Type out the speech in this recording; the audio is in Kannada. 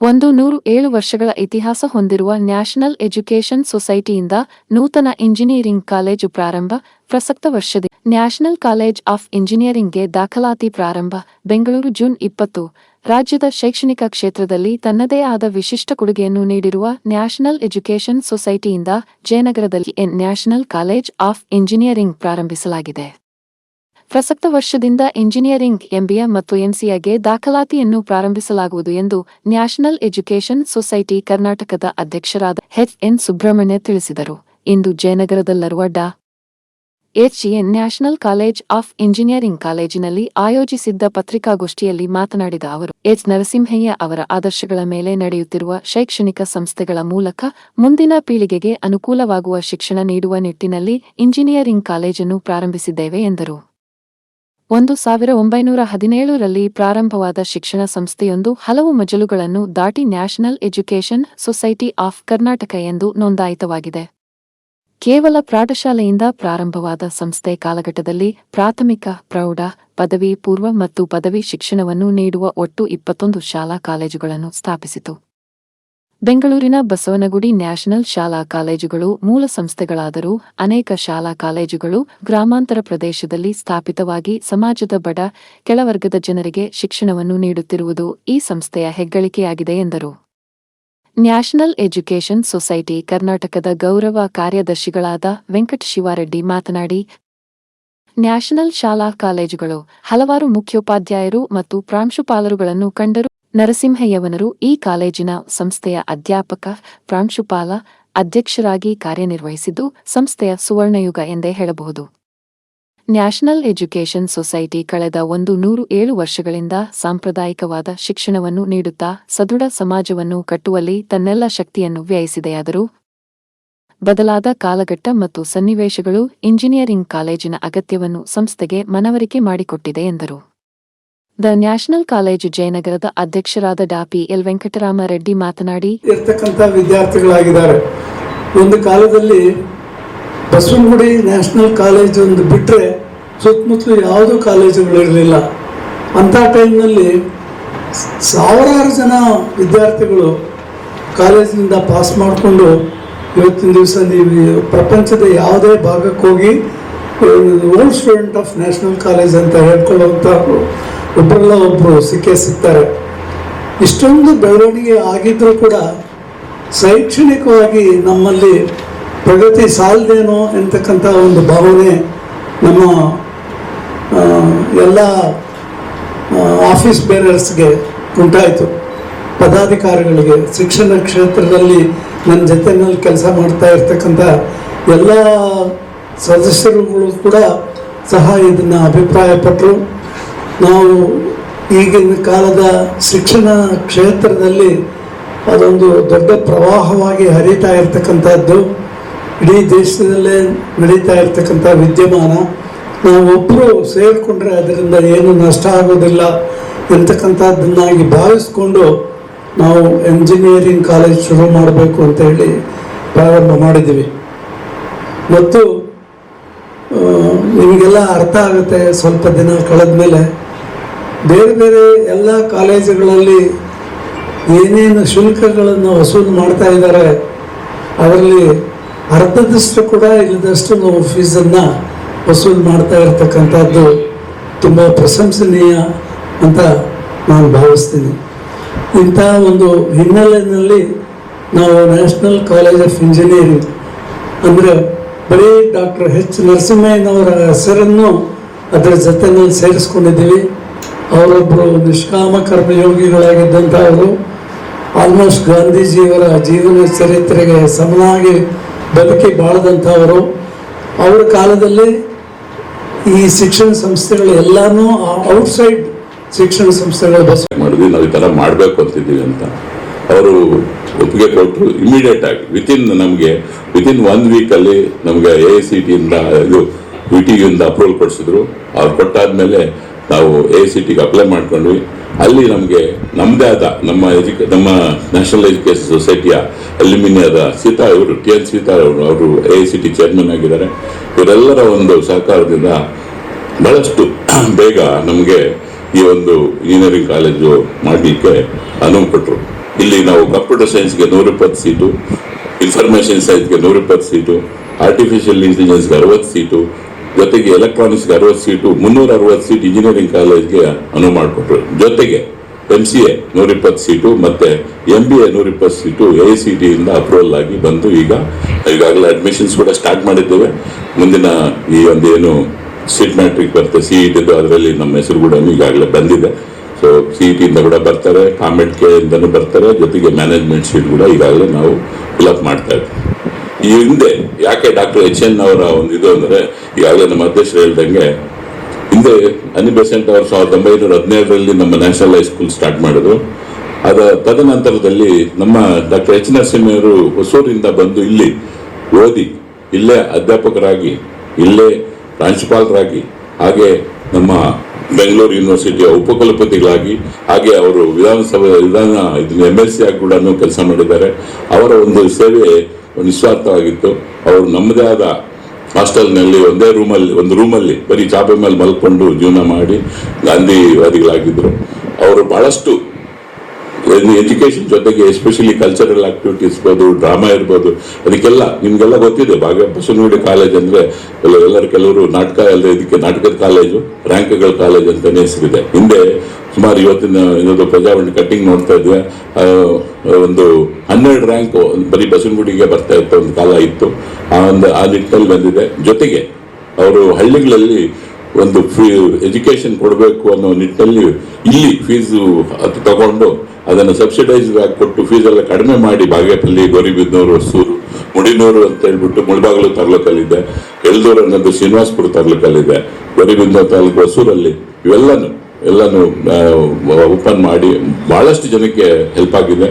ಒಂದು ನೂರು ಏಳು ವರ್ಷಗಳ ಇತಿಹಾಸ ಹೊಂದಿರುವ ನ್ಯಾಷನಲ್ ಎಜುಕೇಷನ್ ಸೊಸೈಟಿಯಿಂದ ನೂತನ ಇಂಜಿನಿಯರಿಂಗ್ ಕಾಲೇಜು ಪ್ರಾರಂಭ, ಪ್ರಸಕ್ತ ವರ್ಷದ ನ್ಯಾಷನಲ್ ಕಾಲೇಜ್ ಆಫ್ ಇಂಜಿನಿಯರಿಂಗ್ಗೆ ದಾಖಲಾತಿ ಪ್ರಾರಂಭ, ಬೆಂಗಳೂರು ಜೂನ್ ಇಪ್ಪತ್ತು. ರಾಜ್ಯದ ಶೈಕ್ಷಣಿಕ ಕ್ಷೇತ್ರದಲ್ಲಿ ತನ್ನದೇ ಆದ ವಿಶಿಷ್ಟ ಕೊಡುಗೆಯನ್ನು ನೀಡಿರುವ ನ್ಯಾಷನಲ್ ಎಜುಕೇಷನ್ ಸೊಸೈಟಿಯಿಂದ ಜಯನಗರದಲ್ಲಿ ನ್ಯಾಷನಲ್ ಕಾಲೇಜ್ ಆಫ್ ಇಂಜಿನಿಯರಿಂಗ್ ಪ್ರಾರಂಭಿಸಲಾಗಿದೆ. ಪ್ರಸಕ್ತ ವರ್ಷದಿಂದ ಇಂಜಿನಿಯರಿಂಗ್, ಎಂಬಿಎ ಮತ್ತು ಎಂಸಿಎಗೆ ದಾಖಲಾತಿಯನ್ನು ಪ್ರಾರಂಭಿಸಲಾಗುವುದು ಎಂದು ನ್ಯಾಷನಲ್ ಎಜುಕೇಷನ್ ಸೊಸೈಟಿ ಕರ್ನಾಟಕದ ಅಧ್ಯಕ್ಷರಾದ ಎಚ್ ಎನ್ ಸುಬ್ರಹ್ಮಣ್ಯ ತಿಳಿಸಿದರು. ಇಂದು ಜಯನಗರದಲ್ಲಿರುವ Dr. HN National College of Engineering ಕಾಲೇಜಿನಲ್ಲಿ ಆಯೋಜಿಸಿದ್ದ ಪತ್ರಿಕಾಗೋಷ್ಠಿಯಲ್ಲಿ ಮಾತನಾಡಿದ ಅವರು, ಎಚ್ ನರಸಿಂಹಯ್ಯ ಅವರ ಆದರ್ಶಗಳ ಮೇಲೆ ನಡೆಯುತ್ತಿರುವ ಶೈಕ್ಷಣಿಕ ಸಂಸ್ಥೆಗಳ ಮೂಲಕ ಮುಂದಿನ ಪೀಳಿಗೆಗೆ ಅನುಕೂಲವಾಗುವ ಶಿಕ್ಷಣ ನೀಡುವ ನಿಟ್ಟಿನಲ್ಲಿ ಇಂಜಿನಿಯರಿಂಗ್ ಕಾಲೇಜನ್ನು ಪ್ರಾರಂಭಿಸಿದ್ದೇವೆ ಎಂದರು. ಒಂದು ಸಾವಿರ ಒಂಬೈನೂರ ಹದಿನೇಳರಲ್ಲಿ ಪ್ರಾರಂಭವಾದ ಶಿಕ್ಷಣ ಸಂಸ್ಥೆಯೊಂದು ಹಲವು ಮಜಲುಗಳನ್ನು ದಾಟಿ National Education Society of Karnataka ಎಂದು ನೋಂದಾಯಿತವಾಗಿದೆ. ಕೇವಲ ಪ್ರಾಢಶಾಲೆಯಿಂದ ಪ್ರಾರಂಭವಾದ ಸಂಸ್ಥೆ ಕಾಲಘಟ್ಟದಲ್ಲಿ ಪ್ರಾಥಮಿಕ, ಪ್ರೌಢ, ಪದವಿ ಪೂರ್ವ ಮತ್ತು ಪದವಿ ಶಿಕ್ಷಣವನ್ನು ನೀಡುವ ಒಟ್ಟು ಇಪ್ಪತ್ತೊಂದು ಶಾಲಾ ಕಾಲೇಜುಗಳನ್ನು ಸ್ಥಾಪಿಸಿತು. ಬೆಂಗಳೂರಿನ ಬಸವನಗುಡಿ ನ್ಯಾಷನಲ್ ಶಾಲಾ ಕಾಲೇಜುಗಳು ಮೂಲ ಸಂಸ್ಥೆಗಳಾದರೂ ಅನೇಕ ಶಾಲಾ ಕಾಲೇಜುಗಳು ಗ್ರಾಮಾಂತರ ಪ್ರದೇಶದಲ್ಲಿ ಸ್ಥಾಪಿತವಾಗಿ ಸಮಾಜದ ಬಡ ಕೆಳವರ್ಗದ ಜನರಿಗೆ ಶಿಕ್ಷಣವನ್ನು ನೀಡುತ್ತಿರುವುದು ಈ ಸಂಸ್ಥೆಯ ಹೆಗ್ಗಳಿಕೆಯಾಗಿದೆ ಎಂದರು. ನ್ಯಾಷನಲ್ ಎಜುಕೇಷನ್ ಸೊಸೈಟಿ ಕರ್ನಾಟಕದ ಗೌರವ ಕಾರ್ಯದರ್ಶಿಗಳಾದ ವೆಂಕಟ ಶಿವಾರೆಡ್ಡಿ ಮಾತನಾಡಿ, ನ್ಯಾಷನಲ್ ಶಾಲಾ ಕಾಲೇಜುಗಳು ಹಲವಾರು ಮುಖ್ಯೋಪಾಧ್ಯಾಯರು ಮತ್ತು ಪ್ರಾಂಶುಪಾಲರುಗಳನ್ನು ಕಂಡರು ನರಸಿಂಹಯ್ಯವನರು ಈ ಕಾಲೇಜಿನ ಸಂಸ್ಥೆಯ ಅಧ್ಯಾಪಕ ಪ್ರಾಂಶುಪಾಲ ಅಧ್ಯಕ್ಷರಾಗಿ ಕಾರ್ಯನಿರ್ವಹಿಸಿದ್ದು, ಸಂಸ್ಥೆಯ ಸುವರ್ಣಯುಗ ಎಂದೇ ಹೇಳಬಹುದು. ನ್ಯಾಷನಲ್ ಎಜುಕೇಷನ್ ಸೊಸೈಟಿ ಕಳೆದ ಒಂದು ನೂರು ಏಳು ವರ್ಷಗಳಿಂದ ಸಾಂಪ್ರದಾಯಿಕವಾದ ಶಿಕ್ಷಣವನ್ನು ನೀಡುತ್ತಾ, ಸದೃಢ ಸಮಾಜವನ್ನು ಕಟ್ಟುವಲ್ಲಿ ತನ್ನೆಲ್ಲ ಶಕ್ತಿಯನ್ನು ವ್ಯಯಿಸಿದೆಯಾದರೂ, ಬದಲಾದ ಕಾಲಘಟ್ಟ ಮತ್ತು ಸನ್ನಿವೇಶಗಳು ಇಂಜಿನಿಯರಿಂಗ್ ಕಾಲೇಜಿನ ಅಗತ್ಯವನ್ನು ಸಂಸ್ಥೆಗೆ ಮನವರಿಕೆ ಮಾಡಿಕೊಟ್ಟಿದೆ ಎಂದರು. ದ ನ್ಯಾಷನಲ್ ಕಾಲೇಜು ಜಯನಗರದ ಅಧ್ಯಕ್ಷರಾದ ಡಾ ಪಿ ಎಲ್ ವೆಂಕಟರಾಮ ರೆಡ್ಡಿ ಮಾತನಾಡಿ, ಇರ್ತಕ್ಕಂಥ ವಿದ್ಯಾರ್ಥಿಗಳಾಗಿದ್ದಾರೆ. ಒಂದು ಕಾಲದಲ್ಲಿ ಬಸವನಗುಡಿ ನ್ಯಾಷನಲ್ ಕಾಲೇಜ್ ಒಂದು ಬಿಟ್ಟರೆ ಸುತ್ತಮುತ್ತಲು ಯಾವುದೂ ಕಾಲೇಜುಗಳಿರಲಿಲ್ಲ ಅಂಥ ಟೈಮ್ನಲ್ಲಿ ಸಾವಿರಾರು ಜನ ವಿದ್ಯಾರ್ಥಿಗಳು ಕಾಲೇಜಿನಿಂದ ಪಾಸ್ ಮಾಡಿಕೊಂಡು ಇವತ್ತಿನ ದಿವಸ ನೀವು ಪ್ರಪಂಚದ ಯಾವುದೇ ಭಾಗಕ್ಕೆ ಹೋಗಿ old student of National College ಅಂತ ಹೇಳ್ಕೊಳ್ಳುವಂಥ ಒಬ್ಬರಲ್ಲ ಒಬ್ಬರು ಸಿಕ್ಕೇ ಸಿಗ್ತಾರೆ ಇಷ್ಟೊಂದು ಬೆಳವಣಿಗೆ ಆಗಿದ್ರೂ ಕೂಡ ಶೈಕ್ಷಣಿಕವಾಗಿ ನಮ್ಮಲ್ಲಿ ಪ್ರಗತಿ ಸಾಲದೇನೋ ಎಂತಕ್ಕಂಥ ಒಂದು ಭಾವನೆ ನಮ್ಮ ಎಲ್ಲ ಆಫೀಸ್ ಬೇರರ್ಸ್ಗೆ ಉಂಟಾಯಿತು. ಪದಾಧಿಕಾರಿಗಳಿಗೆ, ಶಿಕ್ಷಣ ಕ್ಷೇತ್ರದಲ್ಲಿ ನನ್ನ ಜೊತೆನಲ್ಲಿ ಕೆಲಸ ಮಾಡ್ತಾ ಇರ್ತಕ್ಕಂಥ ಎಲ್ಲ ಸದಸ್ಯರುಗಳು ಕೂಡ ಸಹ ಇದನ್ನು ಅಭಿಪ್ರಾಯಪಟ್ಟರು ನಾವು ಈಗಿನ ಕಾಲದ ಶಿಕ್ಷಣ ಕ್ಷೇತ್ರದಲ್ಲಿ ಅದೊಂದು ದೊಡ್ಡ ಪ್ರವಾಹವಾಗಿ ಹರಿತಾ ಇರತಕ್ಕಂಥದ್ದು. ಇಡೀ ದೇಶದಲ್ಲೇ ನಡೀತಾ ಇರತಕ್ಕಂಥ ವಿದ್ಯಮಾನ. ನಾವು ಒಬ್ಬರು ಸೇರಿಕೊಂಡ್ರೆ ಅದರಿಂದ ಏನು ನಷ್ಟ ಆಗೋದಿಲ್ಲ ಎಂತಕ್ಕಂಥದ್ದನ್ನಾಗಿ ಭಾವಿಸ್ಕೊಂಡು ನಾವು ಎಂಜಿನಿಯರಿಂಗ್ ಕಾಲೇಜ್ ಶುರು ಮಾಡಬೇಕು ಅಂತ ಹೇಳಿ ಪ್ರಾರಂಭ ಮಾಡಿದ್ದೀವಿ. ಮತ್ತು ನಿಮಗೆಲ್ಲ ಅರ್ಥ ಆಗುತ್ತೆ ಸ್ವಲ್ಪ ದಿನ ಕಳೆದ ಮೇಲೆ ಬೇರೆ ಬೇರೆ ಎಲ್ಲ ಕಾಲೇಜುಗಳಲ್ಲಿ ಏನೇನು ಶುಲ್ಕಗಳನ್ನು ವಸೂಲು ಮಾಡ್ತಾ ಇದ್ದಾರೆ, ಅದರಲ್ಲಿ ಅರ್ಧದಷ್ಟು ಕೂಡ ಇಲ್ಲದಷ್ಟು ನಾವು ಫೀಸನ್ನು ವಸೂಲು ಮಾಡ್ತಾ ಇರತಕ್ಕಂಥದ್ದು ತುಂಬ ಪ್ರಶಂಸನೀಯ ಅಂತ ನಾನು ಭಾವಿಸ್ತೀನಿ. ಇಂಥ ಒಂದು ಹಿನ್ನೆಲೆಯಲ್ಲಿ ನಾವು ನ್ಯಾಷನಲ್ ಕಾಲೇಜ್ ಆಫ್ ಇಂಜಿನಿಯರಿಂಗ್ ಅಂದರೆ ಬರೀ ಡಾಕ್ಟರ್ ಎಚ್ ನರಸಿಂಹಯ್ಯನವರ ಹೆಸರನ್ನು ಅದರ ಜೊತೆನಲ್ಲಿ ಸೇರಿಸ್ಕೊಂಡಿದ್ದೀವಿ. ಅವರೊಬ್ಬರು ನಿಷ್ಕಾಮ ಕರ್ಮಯೋಗಿಗಳಾಗಿದ್ದಂಥವರು ಆಲ್ಮೋಸ್ಟ್ ಗಾಂಧೀಜಿಯವರ ಜೀವನ ಚರಿತ್ರೆಗೆ ಸಮನಾಗಿ ಬದುಕಿ ಬಾಳದಂಥವರು. ಅವರ ಕಾಲದಲ್ಲಿ ಈ ಶಿಕ್ಷಣ ಸಂಸ್ಥೆಗಳು ಎಲ್ಲಾನು ಔಟ್ಸೈಡ್ ಶಿಕ್ಷಣ ಸಂಸ್ಥೆಗಳು ಬಸ್ ಮಾಡಿದ್ವಿ, ನಾವು ಈ ಥರ ಮಾಡಬೇಕು ಅಂತಿದ್ದೀವಿ ಅಂತ. ಅವರು ಒಪ್ಪಿಗೆ ಕೊಟ್ಟರು ಇಮಿಡಿಯೇಟ್ ಆಗಿ. ವಿತಿನ್ ನಮಗೆ ವಿತಿನ್ ಒನ್ ವೀಕಲ್ಲಿ ನಮಗೆ ಎ ಐ ಸಿ ಟಿಯಿಂದ ಇದು ವಿ ಟಿಯಿಂದ ಅಪ್ರೂವಲ್ ಕೊಡಿಸಿದ್ರು. ಅವ್ರು ಕೊಟ್ಟಾದ್ಮೇಲೆ ನಾವು ಎ ಸಿ ಟಿಗೆ ಅಪ್ಲೈ ಮಾಡ್ಕೊಂಡ್ವಿ. ಅಲ್ಲಿ ನಮಗೆ ನಮ್ಮದೇ ಆದ ನಮ್ಮ ಎಜುಕೇ, ನಮ್ಮ ನ್ಯಾಷನಲ್ ಎಜುಕೇಷನ್ ಸೊಸೈಟಿಯ ಅಲ್ಯೂಮಿನಿಯದ ಸೀತಾ ಇವರು ಟಿ ಎನ್ ಸೀತಾ ಅವರು ಅವರು ಎ ಸಿ ಟಿ ಚೇರ್ಮನ್ ಆಗಿದ್ದಾರೆ. ಇವರೆಲ್ಲರ ಒಂದು ಸಹಕಾರದಿಂದ ಬಹಳಷ್ಟು ಬೇಗ ನಮಗೆ ಈ ಒಂದು ಇಂಜಿನಿಯರಿಂಗ್ ಕಾಲೇಜು ಮಾಡಲಿಕ್ಕೆ ಅನುವು ಕೊಟ್ಟರು ಇಲ್ಲಿ ನಾವು ಕಂಪ್ಯೂಟರ್ ಸೈನ್ಸ್ಗೆ ನೂರಿಪ್ಪತ್ತು ಸೀಟು ಇನ್ಫಾರ್ಮೇಷನ್ ಸೈನ್ಸ್ಗೆ ನೂರಿಪ್ಪತ್ತು ಸೀಟು ಆರ್ಟಿಫಿಷಿಯಲ್ ಇಂಟೆಲಿಜೆನ್ಸ್ಗೆ ಅರವತ್ತು ಸೀಟು ಜೊತೆಗೆ ಎಲೆಕ್ಟ್ರಾನಿಕ್ಸ್ಗೆ ಅರವತ್ತು ಸೀಟು ಮುನ್ನೂರ ಅರವತ್ತು ಸೀಟ್ ಇಂಜಿನಿಯರಿಂಗ್ ಕಾಲೇಜ್ಗೆ ಅನುವು ಮಾಡಿಕೊಟ್ರು. ಜೊತೆಗೆ ಎಂ ಸಿ ಎ ನೂರಿಪ್ಪತ್ತು ಸೀಟು ಮತ್ತೆ ಎಂ ಬಿ ಎ ನೂರಿಪ್ಪತ್ತು ಸೀಟು ಎ ಸಿ ಟಿ ಇಂದ ಅಪ್ರೂವಲ್ ಆಗಿ ಬಂದು ಈಗ ಈಗಾಗಲೇ ಅಡ್ಮಿಷನ್ಸ್ ಕೂಡ ಸ್ಟಾರ್ಟ್ ಮಾಡಿದ್ದೇವೆ. ಮುಂದಿನ ಈ ಒಂದು ಏನು ಸೀಟ್ ಮ್ಯಾಟ್ರಿಕ್ ಬರ್ತದೆ ಸಿ ಇಟಿದ್ದು ಅದರಲ್ಲಿ ನಮ್ಮ ಹೆಸರು ಕೂಡ ಈಗಾಗಲೇ ಬಂದಿದೆ. ಸೊ ಸಿ ಇ ಟಿಯಿಂದ ಕೂಡ ಬರ್ತಾರೆ ಕಾಮೆಂಟ್ ಕೆ ಇಂದನೂ ಬರ್ತಾರೆ, ಜೊತೆಗೆ ಮ್ಯಾನೇಜ್ಮೆಂಟ್ ಸೀಟ್ ಕೂಡ ಈಗಾಗಲೇ ನಾವು ಫಿಲಪ್ ಮಾಡ್ತಾ ಇದ್ದೀವಿ ಈ ಹಿಂದೆ ಯಾಕೆ ಡಾಕ್ಟರ್ ಎಚ್ ಎನ್ ಅವರ ಒಂದು ಇದು ಅಂದ್ರೆ ಈಗಾಗಲೇ ನಮ್ಮ ಅಧ್ಯಕ್ಷರು ಹೇಳ್ದಂಗೆ, ಹಿಂದೆ ಅನಿ ಬೆಸೆಂಟ್ ಅವರು ಸಾವಿರದ ಒಂಬೈನೂರ ಹದಿನೈದರಲ್ಲಿ ನಮ್ಮ ನ್ಯಾಷನಲ್ ಹೈಸ್ಕೂಲ್ ಸ್ಟಾರ್ಟ್ ಮಾಡಿದ್ರು. ಅದ ತದನಂತರದಲ್ಲಿ ನಮ್ಮ ಡಾಕ್ಟರ್ ಎಚ್ ನರಸಿಂಹರು ಹೊಸೂರಿಂದ ಬಂದು ಇಲ್ಲಿ ಓದಿ, ಇಲ್ಲೇ ಅಧ್ಯಾಪಕರಾಗಿ, ಇಲ್ಲೇ ಪ್ರಾಂಶುಪಾಲರಾಗಿ, ಹಾಗೆ ನಮ್ಮ ಬೆಂಗಳೂರು ಯೂನಿವರ್ಸಿಟಿಯ ಉಪಕುಲಪತಿಗಳಾಗಿ, ಹಾಗೆ ಅವರು ವಿಧಾನಸಭೆ, ವಿಧಾನ, ಇದನ್ನ ಎಂ ಎಲ್ ಸಿ ಆಗಿ ಕೂಡ ಕೆಲಸ ಮಾಡಿದ್ದಾರೆ. ಅವರ ಒಂದು ಸೇವೆ ನಿಸ್ವಾರ್ಥವಾಗಿತ್ತು. ಅವರು ನಮ್ಮದೇ ಆದ ಹಾಸ್ಟೆಲ್ನಲ್ಲಿ ಒಂದೇ ರೂಮಲ್ಲಿ, ಒಂದು ರೂಮಲ್ಲಿ ಬರೀ ಚಾಪೆ ಮೇಲೆ ಮಲ್ಕೊಂಡು ಜೀವನ ಮಾಡಿ ಗಾಂಧಿವಾದಿಗಳಾಗಿದ್ದರು ಅವರು ಭಾಳಷ್ಟು ಎಜುಕೇಷನ್ ಜೊತೆಗೆ ಎಸ್ಪೆಷಲಿ ಕಲ್ಚರಲ್ ಆಕ್ಟಿವಿಟೀಸ್ ಇರ್ಬೋದು, ಡ್ರಾಮಾ ಇರ್ಬೋದು, ಅದಕ್ಕೆಲ್ಲ ನಿಮಗೆಲ್ಲ ಗೊತ್ತಿದೆ. ಭಾಗ್ಯ ಬಸವನಗುಡಿ ಕಾಲೇಜ್ ಅಂದರೆ ಎಲ್ಲ- ಎಲ್ಲರೂ ಕೆಲವರು ನಾಟಕ ಎಲ್ಲ ಇದಕ್ಕೆ ನಾಟಕದ ಕಾಲೇಜು, ರ್ಯಾಂಕ್ಗಳ ಕಾಲೇಜ್ ಅಂತಲೇ ಹೆಸರಿದೆ. ಹಿಂದೆ ಸುಮಾರು ಇವತ್ತಿನ ಇನ್ನೊಂದು ಪ್ರಜಾವಾಣಿ ಕಟ್ಟಿಂಗ್ ನೋಡ್ತಾ ಇದ್ವಿ ಒಂದು ಹನ್ನೆರಡು ರ್ಯಾಂಕ್ ಬರೀ ಬಸವನಗುಡಿಗೆ ಬರ್ತಾ ಇತ್ತು ಒಂದು ಕಾಲ ಇತ್ತು. ಆ ಒಂದು, ಆ ನಿಟ್ಟಿನಲ್ಲಿ ಬಂದಿದೆ. ಜೊತೆಗೆ ಅವರು ಹಳ್ಳಿಗಳಲ್ಲಿ ಒಂದು ಫ್ರೀ ಎಜುಕೇಶನ್ ಕೊಡಬೇಕು ಅನ್ನೋ ನಿಟ್ಟಿನಲ್ಲಿ ಇಲ್ಲಿ ಫೀಸು ಅದು ತಗೊಂಡು ಅದನ್ನು ಸಬ್ಸಿಡೈಸ್ ಆಗಿ ಕೊಟ್ಟು ಫೀಸ್ ಎಲ್ಲ ಕಡಿಮೆ ಮಾಡಿ ಬಾಗೇಪಲ್ಲಿ, ಗೌರಿಬಿದ್ನೂರು, ಹೊಸೂರು, ಮುಡಿನೂರು ಅಂತ ಹೇಳ್ಬಿಟ್ಟು ಮುಳ್ಬಾಗಲು ತಾಲೂಕಲ್ಲಿದೆ. ಎಳ್ದೂರು ಅನ್ನೋದು ಶ್ರೀನಿವಾಸಪುರ ತಾಲೂಕಲ್ಲಿದೆ. ಗೌರಿಬಿದ್ನೂರು ತಾಲೂಕು ಹೊಸೂರಲ್ಲಿ ಇವೆಲ್ಲನೂ ಎಲ್ಲನೂ ಓಪನ್ ಮಾಡಿ ಭಾಳಷ್ಟು ಜನಕ್ಕೆ ಹೆಲ್ಪ್ ಆಗಿದೆ.